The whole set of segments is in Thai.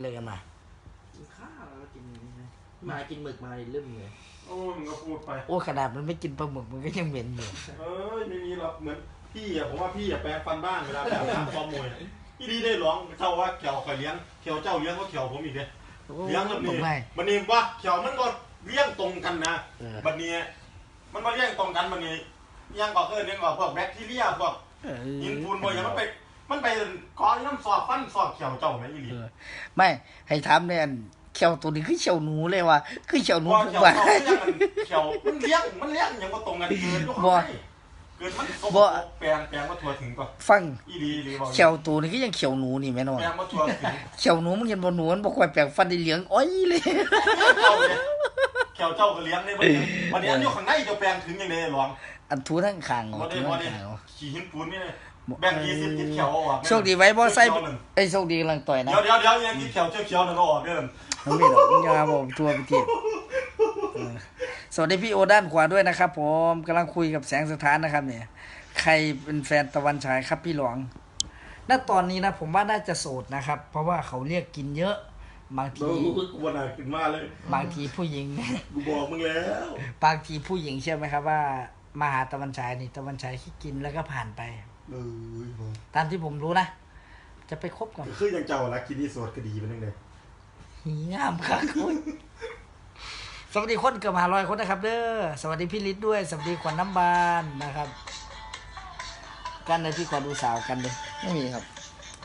นอะไรกันมา กินข้าวแล้วก็กินนี่นะมากินหมึกมาเลยลืมเลยโอ้มึงก็พูดไป โอ้ขนาดมันไม่กินปลาหมึกมันก็ยังเหม็นอยู่เอ้ยไม่มีหรอกเหมือนพี่อะผมว่าพี่อะแปรงฟันบ้างเวลาแบบน้ำฟอมมวยอะพี่ดีได้ร้องเจ้าว่าเขียวคอยเลี้ยงเขียวเจ้าเลี้ยงก็เขียวผมอีกเลยโอ้เลี้ยงแล้วผนี่มไม่มันนี่ว่าเขียวมันก็เลี้ยงตรงกันนะเออบัดนี้มันมาเลี้ยงตรงกันบัดนี้เลี้ยงก็เออเลี้ยงก็พวกแบคทีเรียพวกเออยินฟูนบ่อย่างมันไป มันไปขอน้ำสอบฟันสอบเขียวเจ้าไหมอีหลีเออไม่ให้ถามเนี่ยอันเขียวตัวนี้คือเขียวหนูเลยว่ะคือเขียวหนูว่าทุกเขียววันเจ้าเลี้ยงมันเขียวมันเลี้ยงมันเลี้ยงยังก็ตรงกันเกินลูกบ่ให้เกินมันสมบ่แปลงแปลงว่าทัวถึงก่อนฟังอีหลีอีหลีบอกเขียวตัวนี้ก็ยังเขียวหนูนี่แม่นอนแปลงว่าทัวถึงเขียวหนูมึงเห็นบ่หนูมันบ่ค่อยแปลงฟันได้เหลืองอ้อยเลยเจ้าเนี่ยเขียวเจ้าก็เลี้ยงได้บัดนี้วันนี้อันอยู่ข้างในจะแปลงถึงยังไงหรองอันทูทั้งข้างเหรอบ่ได้ทูบ่ทั้งได้ข้างเหรอขี่หินปูนนี่เลย แบ่งยี่สิบกินเขียวเอาออกโชคดีไว้บ่ใส่เขียวหนึ่งไอ้ยโชคดีกำลังต่อยนะเดี๋ยวเดี๋ยวเดี๋ยวยังกินเขียวเจ้าเขียวนั่นเอาออกเด้อมันไม่หรอกมันจะมาบอกทัวร์ไปทีเออสวัสดีพี่โอด้านขวาด้วยนะครับ ผมกำลังคุยกับแสงสถานนะครับ เนี่ย ใครเป็นแฟนตะวันฉายครับพี่หลวงณตอนนี้นะ ผมว่าน่าจะโสดนะครับ เพราะว่าเขาเรียกกินเยอะบางเอทีอกูวันไหนขึ้นมาเลยบางทีผู้หญิงกูบอกมึงแล้วบางทีผู้หญิงเชื่อไหมครับว่ามาหาตะวันฉายนี่ตะวันฉายขี้กินแล้วก็ผ่านไป เออตามที่ผมรู้นะ จะไปคบกับคือยังเจ้าละคิดดีสวดก็ดีเป็นยังไงหีงามครับคุณสวัสดีคนเกือบหาร้อยคนนะครับ เด้อสวัสดีพี่ฤทธิ์ด้วย สวัสดีขวัญน้ำบานนะครับ กันเลยพี่ขอดูสาวกันเลยไม่มีครับ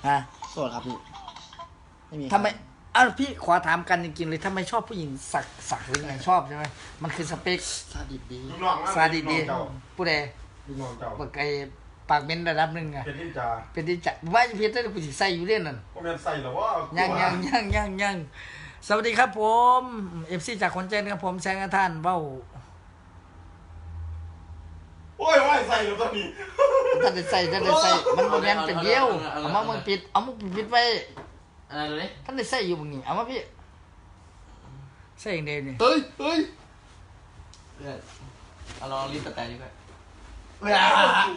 ฮะโสดครับพี่ไม่มีทำไมอ้าวพี่ขอถามกันจริงๆเลยทำไมชอบผู้หญิงสักสักหรือไงชอบใช่ไหมมันคือสเปคซาดิสดีลูกน้องซาดิสดีลูกน้องเจ้าผู้ใดลูกน้องเจ้าปากไอ ปากเม้นระดับหนึ่งอะเป็นนินจาเป็นที่จัดว่าจะเพียรได้กูสิใส่อยู่เล่นนั่นพวกแม่นใส่หรอว่ายัยังยังยังยังยังสวัสดีครับผมเอฟซีจากขอนแก่นครับผมแซงกับท่านเบ้าโอ้ยว่าใส่หรือตอนนี้ท่านได้ใส่ท่านได้ใส่มันโมเมนเป็นเยี่ยวเอามามึงปิดเอามึงปิดไว้อะไรเลยท่านได้ใส่อยู่มึงนี่เอามาพี่ใส่อย่างเดียวนี่เฮ้ยเฮ้ยเพื่อนเอาลองรีบแต่ดีกว่า ตู้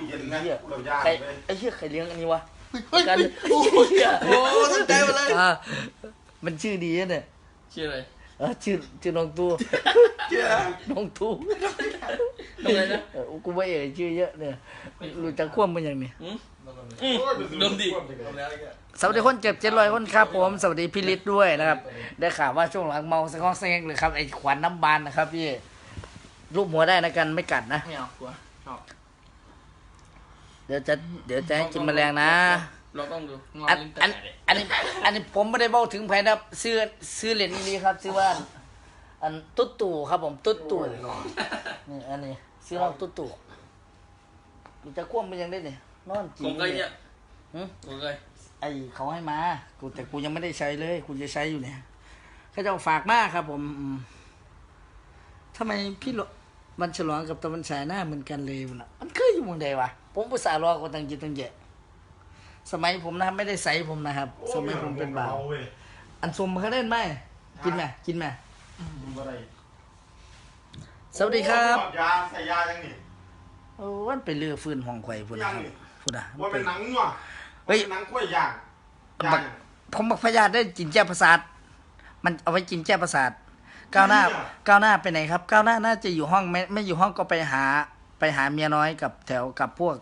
เย็นนะเราย่างใครเลยไอ้เชี่ยใครเลี้ยงอันนี้วะเฮ้ยกันโอ้โหเชี่ยโอ้ตั้งใจมาเลยอ่ามันชื่อดีนะเนี่ยชื่ออะไรเออชื่อชื่อน้องตู้เจ้าน้องตู้ทำไมนะกูไม่เอ่ยชื่อเยอะเนี่ยรู้จักควมมันอย่างนี้อืมโอ้ยไปซื้อดมดีสวัสดีคนเจ็บเจ็ดร้อยคนครับผมสวัสดีพี่ฤทธิ์ด้วยนะครับ ได้ข่าวว่าช่วงหลังเมาสะก้องแซงเลยครับไอ้ขวัญน้ำบานนะครับพี่รูปหัวได้นะกันไม่กัดนะไม่เอากลัวชอบ เดี๋ยวจะเดี๋ยวจะให้กินแมลงนะ เราต้องดูงอันลิ้อันแตะอันนี้อันนี้ผมไม่ได้บอกถึงภายนะซื้อซื้อเหรียญนี้ครับซื้อว่า อันตุ๊ดตู่ครับผมตุ๊ดตู่นี่อันนี้ซื้อเราตุ๊ดตู่กูจะคว่ำไปยังได้เนี่ยนอนจีผมเคยเนี่ยหึผมเคยไอเขาให้มากูแต่กูยังไม่ได้ใช้เลยกูจะใช้อยู่เนี่ยเขาจะเอาฝากมากครับ ผมอืมทำไมพี่หลมันฉลองกับตะวันฉายหน้าเหมือนกันเลยนะ มันเคยอยู่เมืองใดวะผมภาษาห์รอกันตั้งจิตตั้งเยอะสมัยผมนะครับไม่ได้ใส่ผมนะครับ สมัยผมเป็นบ่าวเว้ยอันสมเขาเล่นไหมกินไหมกินไหมดูอะไรสวัสดีครับโอ้ยยาใส่ยายังนี่โอ้วันไปเลือฟื้นห้องไข่พุ่นนะครับยังนี่พุ่นอะว่าเป็นหนังว่ะเฮ้ยเป็นหนังกล้วยย่างย่าบังกผมบักพยาธิได้กินแก้ประสาทมันเอาไว้กินแก้ประสาทก้าวหน้า ก้าวหน้าไปไหนครับ ก้าวหน้าน่าจะอยู่ห้องไม่ไม่อยู่ห้องก็ไปหา ไปหาเมียน้อยกับแถวกับพวก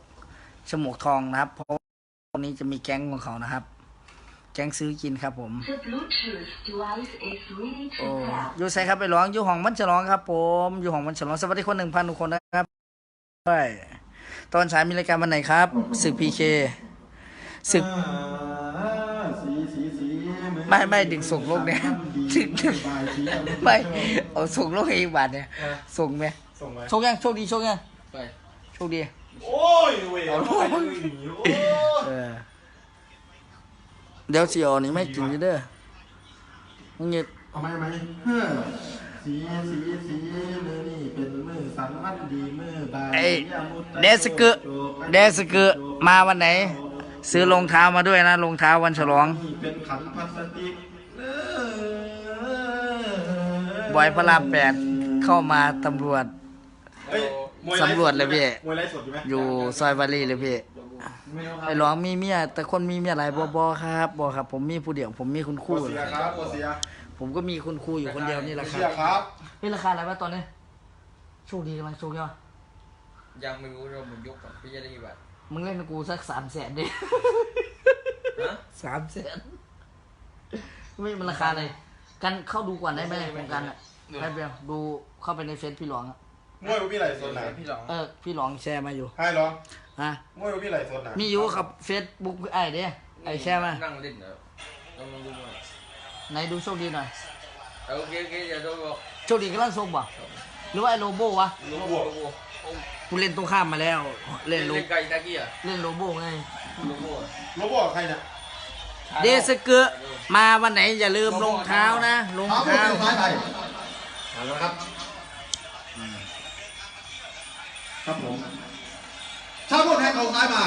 ฉมวกทองนะครับ เพราะว่าวันนี้จะมีแก๊งของเขานะครับ แก๊งซื้อกินครับผม The Bluetooth device is ready โอ้ to pair. อยู่ใส่ครับไปร้องอยู่ห้องมันฉลองครับ ผมอยู่ห้องมันฉลองสวัสดีคนหนึ่งพันทุกคนนะครับด้วยตอนฉายมีรายการวันไหนครับศึกพีเคศึกสีสีสีไม่ไม่ดึงส่งโลกเนี่ยดึงดึงไม่เอาส่งโลกให้อีกบาทเนี่ยส่งไหมส่งไหมโชคยังโชคดีโชคยัง ไปโชคดี โอ้ยเว้ยเอาไปดูหนีโอ้ยเออ เดี๋ยวสิเออนี่ไม่กินอยู่เด้อมึงเนี่ยเอาไหมเอาไหมเฮ้อสีสีสีมือนี่เป็นมือสันวันดีมือบายไอ้เดสกุเดสกุมาวันไหน ซื้อรองเท้ามาด้วยนะรองเท้าวันฉลองนี่เป็นขันพลาสติกเออบอยพระรามแปดเข้ามาตำรวจเฮ้ยมวยไลฟ์ สำรวจเลยพี่ มวยไลฟ์สดอยู่ไหมอยู่ซอยวารีเลยพี่ ไม่รู้ครัไอ้ร้องมีเมีย แต่คนมีเมียหลายบอบอครับบอครับ ผมมีผู้เดียว ผมมีคุณคโครู่เสียครับโคเสียผมก็มีคุณครูอยู่คนเดียวนี่แหละคเสีรัยบครับ เฮ้ยราคาอะไรวะตอนนี้โชคดีกำลังโชคดีวะยังไม่รู้เราหมุนยกก่อนพี่จะได้กี่บาทมึงเล่นกับกูสักสามแสนดิฮะสามแสนไม่มันราคาอะไรกันเข้าดูก่อนได้ไหมไม่โคไม่รงการอะให้เบียดูเข้าไปในเฟซพี่หลวงอะ มวยพี่ไหลโซนไหนพี่หลองเออพี่หลวงแชร์มาอยู่ให้เหรอฮะมวยพี่ไหลโซนไหนมีอยู่ครับเฟซบุ๊กไอ้เด้ไอ้แชร์มานั่งเล่นเหรอลองดูหน่อยไหนดูโชคดีหน่อยเอาโอเคโอเคเดี๋ยวโดนบอกโชคดีกำลังส่งบ่หรือว่าไอ้โลโบวะลูกบวกลูกบวกกูเล่นตรงข้ามมาแล้ว เล่นโลเล่นไก่ตะกี้อะเล่นโลโบไงลูกบวกโลโก้ใครเนี่ยเดสเกอร์มาวันไหนอย่าลืมรองเท้านะรองเอาเท้าซ้ายไปเอาแล้วครับ ครับผมชาโมดแทงเอาซ้ายมา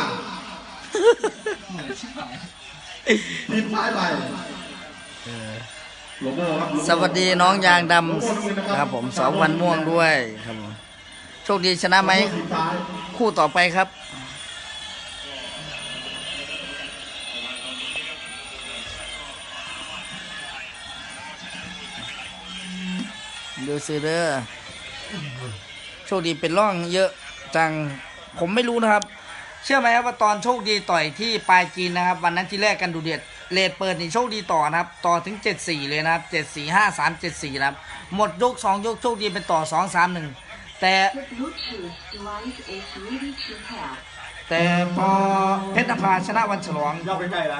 ทีมซ้ายไปโลโก้ครับโลโก้สวัสดีน้องยางดำครับผมสองวันม่วงด้วยครับผมโชคดีชนะไหมทีมซ้ายคู่ต่อไปครับดูซิเด้อโชคดีเป็นร่องเยอะ จังผมไม่รู้นะครับ เชื่อไหมครับว่าตอนโชคดีต่อยที่ปลายจีนนะครับ วันนั้นที่แรกกันดูเดือดเลดเปิดนี่โชคดีต่อนะครับ ต่อถึง 7-4 เลยนะครับ 7-4 5-3 7-4 นะครับ หมดยก 2 ยกโชคดีเป็นต่อ 2-3-1 แต่ The Bluetooth device is ready to pair. แต่พอเพชรนภาชนะวันฉลองย่าไปไกลไร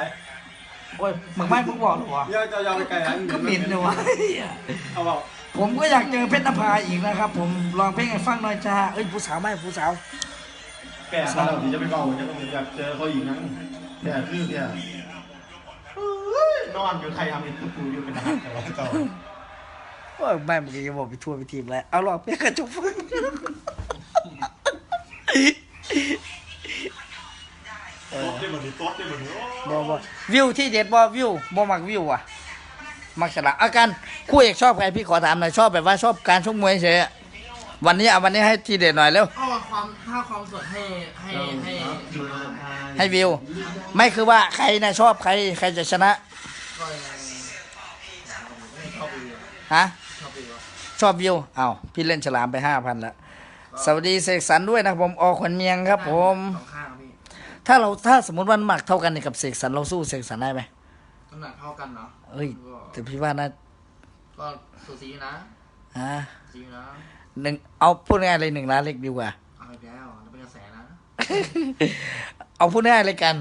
โอ้ยมึงไม่มึงบอกหรอวะย่าจะย่าไปไกลไรก็บินเลยวะเอาเปล่า ผมก็อยากเจอเพชรนภาอีกนะครับ ผมลองเพลงให้ฟังหน่อยจ้าเอ้ยผู้สาวไม่ผู้สาวแก่มาแล้วที่จะไปเบาจะต้องอยากเจอเขาอีกนะแก่คือแก่นอนอยู่ใครทำเป็นกูอยู่เป็นทหารแต่ว่าเจ้าโอ้ยไม่เมื่อกี้จะบอกไปทัวร์ไปทีมแล้วเอาหลอกเพลงกระจกฟังโต๊ดได้เหมือนนี้โต๊ดได้เหมือนนี้บอบอวิวที่เด็ดบอวิวบอมักวิวอะ มักฉลาดอาการคู่เอกชอบใครพี่ขอถามหน่อยชอบแบบว่าชอบการชกมวยเฉยอะวันนี้อะวันนี้ให้ทีเด็ดหน่อยเร็วเอาความถ้าความสดให้ให้ให้ให้วิว ไม่คือว่าใครนะชอบใครใครจะชนะก็ยังชอบวิวฮะชอบวิวชอบวิวเอาพี่เล่นฉลามไปห้าพันแล้วสวัสดีเสกสรรด้วยนะครับผมออขวัญเมียงครับ ผมสองข้างพี่ถ้าเราถ้าสมมติวันหมักเท่ากันนี่กับเสกสรรเราสู้เสกสรรได้ไหม น้ำหนักเท่ากันเนาะเอ้ยแต่พี่ว่านะก็สูสีนะฮะสูสีนะหนึ่งเอาพูดง่ายๆเลยหนึ่งล้านเล็กดีกว่าเอาไปแล้วแล้วเป็นกระแสนะ เอาพูดง่ายๆเลยกัน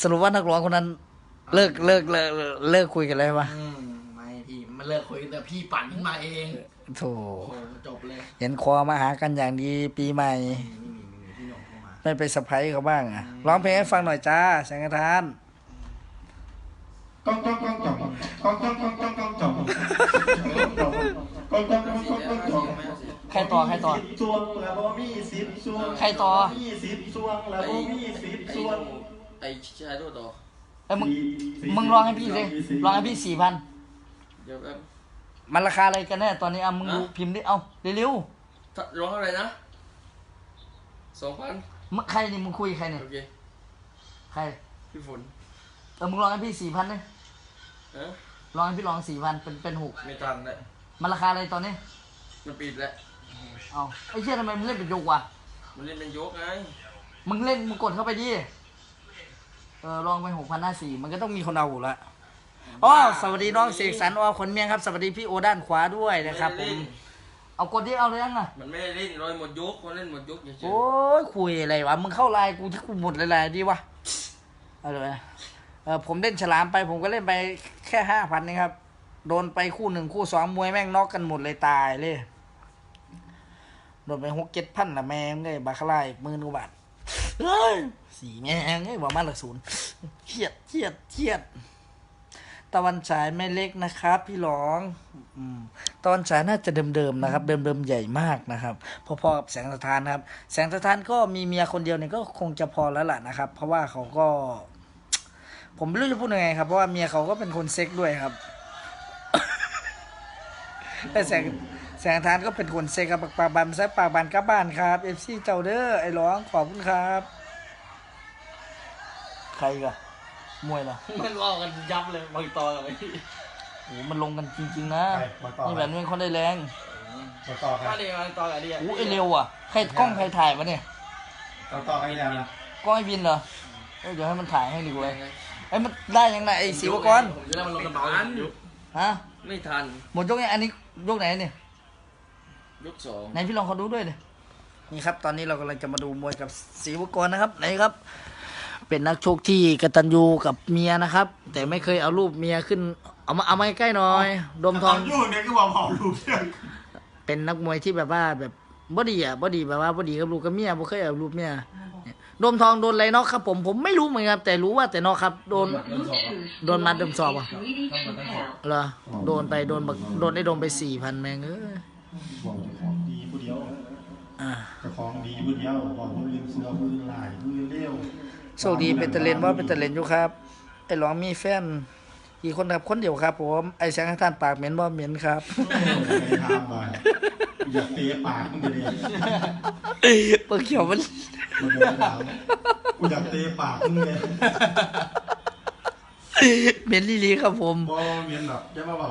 สรุปว่านักร้องคนนั้น เลิกเลิกเลิกเลิกคุยกันแล้วปะอืมไม่พี่มันเลิกคุยแต่พี่ปั่นขึ้นมาเองโถโอ้โหจบเลยเห็นคอมาหากันอย่างดีปีใหม่ไม่มีไม่มีพี่หนุ่มเข้ามาไม่ไปสะพายเขาบ้างอะร้องเพลงให้ฟังหน่อยจ้าแสงกระทาน ก้องก้องก้องจ่องก้องก้องก้องก้องก้องจ่องก้องก้องก้องก้องก้องจ่องใครต่องกองกองกองกองกองกองกองกองกองใครต่อ มีสิบช่วงกองวบ่มีสิบช่วงกอ้ชายตัวต่อเอ้ยมึงมึงลองให้พี่สิลองให้พี่สี่พันเดี๋ยวแป๊บมันราคาอะไรกันแน่ตอนนี้อะมึงดูพิมพ์ดิเอ้าเร็วๆร้องอะไรนะสองพันมึงใครนี่มึงคุยใครเนี่ยโอเคใครพี่ฝนเออมึงลองให้พี่สี่พันเลย เอ้าร้องให้พี่ร้องสี่พันเป็นเป็นหกไม่ทันเลยมันราคาอะไรตอนนี้ มันปิดแล้ว เอาไอ้เชี่ยทำไมมึงเล่นเป็นยกวะมันเล่นเป็นยกไง มึงเล่นมึงกดเข้าไปดิ เออลองไปหกพันห้าสี่มันก็ต้องมีคนเอาอยู่ละอ๋อสวัสดีน้องเสกสรรออขนเมียงครับ สวัสดีพี่โอด้านขวาด้วยนะครับผมเอากดที่เอาเลยยังอะ มันไม่ได้เล่นรอยหมดยกมันเล่นหมดยกเฉยโอ้ยคุยอะไรวะ มึงเข้าไลน์กูที่กูหมดเลยๆดีวะ เอาเลยเออผมเล่นฉลามไป ผมก็เล่นไปแค่ห้าพันนี่ครับ โดนไปคู่หนึ่งคู่สองมวยแม่งน็อกกันหมดเลยตายเลย โดนไปหกเจ็ดพันละแม่งเลยบาคาร่าอีกหมื่นกว่าบาทเฮ้ยสี่แม่งเอ้ยว่ามาละศูนย์เครียดเครียดเครียด ตะวันฉายไม่เล็กนะครับ พี่หลองอตะวันฉายน่าจะเดิมๆนะครับ เดิมๆใหญ่มากนะครับ พอๆกับแสงสะท้านครับ แสงสะท้านก็มีเมียคนเดียวเนี่ยก็คงจะพอแล้วล่ะนะครับ เพราะว่าเขาก็ ผมไม่รู้จะพูดยังไงครับ เพราะว่าเมียเขาก็เป็นคนเซ็กด้วยครับ แต่แสงแสงสะท้านก็เป็นคนเซ็กครับปากปากบันแซบปากบันกลับบ้านครับเอฟซีเจ้าเด้อไอ้ร้องขอบคุณครับ ใครกะมวยเหรอมันว่ากันยับเลยบางตอนอะไรโอ้มันลงกันจริง ๆ นะใครมาต่อนี่แบบนี้คนได้แรงมาต่อใครก็เลยบางตอนอะไรอู้ไอเร็วอะใครกล้องใครถ่ายวะเนี่ยมาต่อใครแล้วนะกล้องไอบินเหรอเอ้ยเดี๋ยวให้มันถ่ายให้ดีกว่า ไอ้ยมันได้ยังไงไอ้ศิวกรผมจะได้มันลงกระเป๋ายุคฮะไม่ทันหมดยกไงอันนี้ยกไหนเนี่ยยุคสองไหนพี่ลองเขาดูด้วยเลยนี่ครับ ตอนนี้เรากำลังจะมาดูมวยกับศรีวกรนะครับไหนครับ เป็นนักชกที่กตัญญูกับเมียนะครับ แต่ไม่เคยเอารูปเมียขึ้น เอามาเอามาใกล้ๆหน่อยดมทอง ยุ่งเนี่ยก็ว่าเผาลูกเชื่องเป็นนักมวยที่แบบว่าแบบบ่ดีอะบ่ดีแบบว่าบ่ดีกับลูกกับเมียบ่เคยเอารูปเมียเนี่ย โดมทองโดนอะไรนอกครับ ผมผมไม่รู้เหมือนกันครับแต่รู้ว่าแต่นอกครับ โดนโดนมัดเดิมสอบอะ Ready to help. เหรอโดนไปโดนบักโดนได้โดนไปสี่พันแมงเอ้ยบอกเจ้าของดีผู้เดียวอ่าเจ้าของดีผู้เดียวบอกผู้อื่นซัวผู้อื่นหลายผู้อื่นเร็วโชคดีเป็นตะเลนว่าเป็นตะเลนอยู่ครับ ไอ้หลองมีแฟนกี่คนครับคนเดียวครับผมไอ้แสงให้ท่านปากเหม็นบ่เหม็นครับไม่ทำมา อยากเตะปากมึงเลยเปิดเขียวมันมันเลยถามกูอยากเตะปากมึงเลยเหม็นลีลีครับผมบ่เมียนหรอกอย่ามาเบา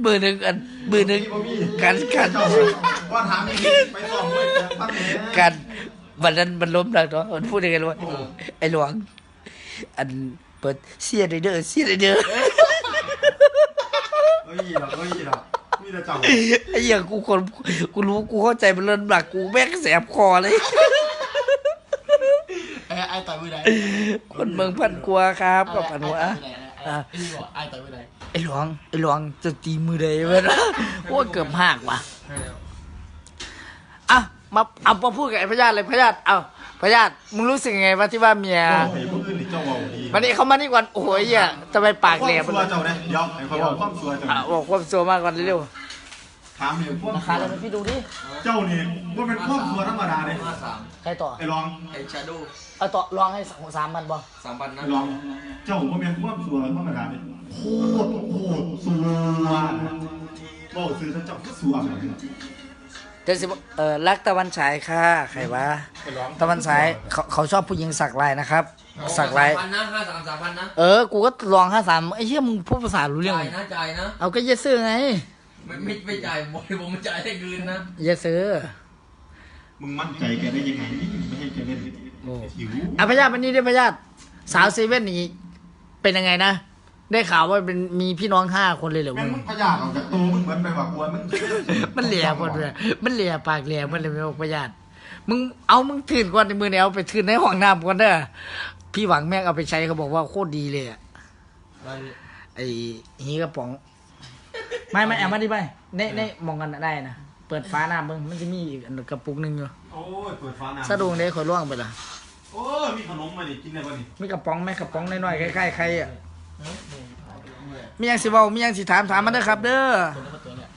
เบอร์หนึ่งอันเบอร์หนึ่งบ่มีการการเจ้าว่าถามนี่ไปสอบด้วยแต่ตั้งแหน่การวันนั้นมันล้มหลังเนาะมันพูดยังไงรู้ไหมไอ้หลวง อันเปิดเสียเด้อเสียเด้อเฮ้ยหรอกเฮ้ยหรอ กมีแต่เจ้าไอ้เหี้ยกูคนกูรู้กูเข้าใจมันเลินหลักกูแม่งแสบคอเลยไอ้ไอ้ต่อยมือไหนคนเมืองพันกลัวครับกับอันวะอะไอ้นี่บอกไอ้ต่อยมือไหนไอ้หลวงไอ้หลวงจะตีมือใดวะนะว่าเกือบหักว่ะให้แล้วอะมาเอามาพูดกับไอ้พญาติเลยพญาติเอาพญาติมึงรู้สึกยังไงว่าที่ว่าเมียเจ้าเห็นผู้อื่นนี่เจ้าเบาดีวันนี้เขามานี่ก่อนโอ้โหไอ้เหี้ยทำไมปากแหลมความชัวเจ้าเนี่ยเดี๋ยวไอ้คนบอกความชัวเจ้าอะบอกความสัวมากก่อนเร็ว ถามเรื่องความๆราคาเลยพี่ดูดิเจ้านี่ว่าเป็นความชัวธรรมดาเลยห้าสามใครต่อไอ้รองไอ้ชาโดเอาต่อลองให้สองสามพันบ่สามพันนะไอ้รองเจ้าว่าเป็นความชัวธรรมดาเลยโคตรโคตรชัวบอกซื้อถ้าเจ้าก็ชัวเลยเดี๋ยวสิบอกเออรักตะวันฉายค่ะใครวะไอ้รองตะวันฉายเขาเขาชอบผู้หญิงสักลายนะครับ สักลายพันนะห้าสามสามพันนะเออกูก็ลองห้าสามไอ้เหี้ยมึงพูดภาษารู้เรื่องจ่ายไหมนะจ่ายนะเอาก็เยสเซอร์ไง ไม่ไม่ไม่จ่ายผมผมไม่จ่ายให้คืนนะเยสเซอร์มึงมั่นใจแกได้ยังไงนี่ไม่ให้แกเล่นหิวอะพญาติวันนี้ได้พญาติสาวเซเว่นนี่เป็นยังไงนะ ได้ข่าวว่าเป็นมีพี่น้องห้าคนเลยเหรอแม่มึงงมึงพยาออกจากตัวมึงเหมือนไปว่ากวนมึงมันเหลี่ยหมดเลยมันเหลี่ยปากเหลี่ยมันเลยไม่บอกพญาติมึงเอามึงถืนก่อนในมือเนี่ยเอาไปถืนในห้องน้ำก่อนเด้อพี่หวังแม่งเอาไปใช้เขาบอกว่าโคตรดีเลยอะอะไรเนี่ยไอ้ฮีกระป๋อง ไม่ไม่เอามาดิไปในในมองกันน่ะได้นะเปิดฟ้าหน้ามึงมันจะมีอีกอันกระปุกหนึงอยู่โอ้ยเปิดฟ้าน้ำสะดุงเด้ขอยล่วงไปละโอ้ยมีขนมมาดิกินได้ป่ะนี่มีกระป๋องไหมกระป๋องน้อยๆคล้ายๆใครอะมียังสิเว้ามียังสิถามถามมาเด้อครับ เด้อตัวนี้ก็ตัวเนี้ย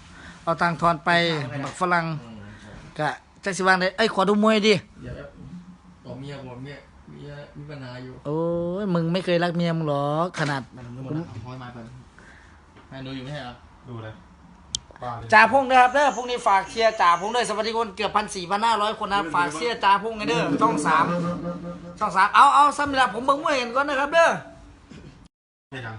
เอาตังค์ทอนไปบักฝรั่งกะจักสิวางได้เอ้ยขอดูมวยดิเดี๋ยวแบบบอกเมียบอกเมียเมียมีปัญหาอยู่โอ้ยมึงไม่เคยรักเมียมึงหรอกขนาดมันหมดละห้อยมาเพิ่นให้ดูอยู่ไม่ใช่เหรอ ดูเลยป้เลยจ่าพงเด้อครับเด้อพรุ่งนี้ฝากเชียร์จ่าพงด้วยสวัสดีคนเกือบพันสี่พันห้าร้อยคนนะฝากเชียร์จ่าพงไงเด้อช่องสามช่องสามเอาเอาสำหรับผมเบิ่งมวยกันก่อนนะครับเด้อ ไม่ดัง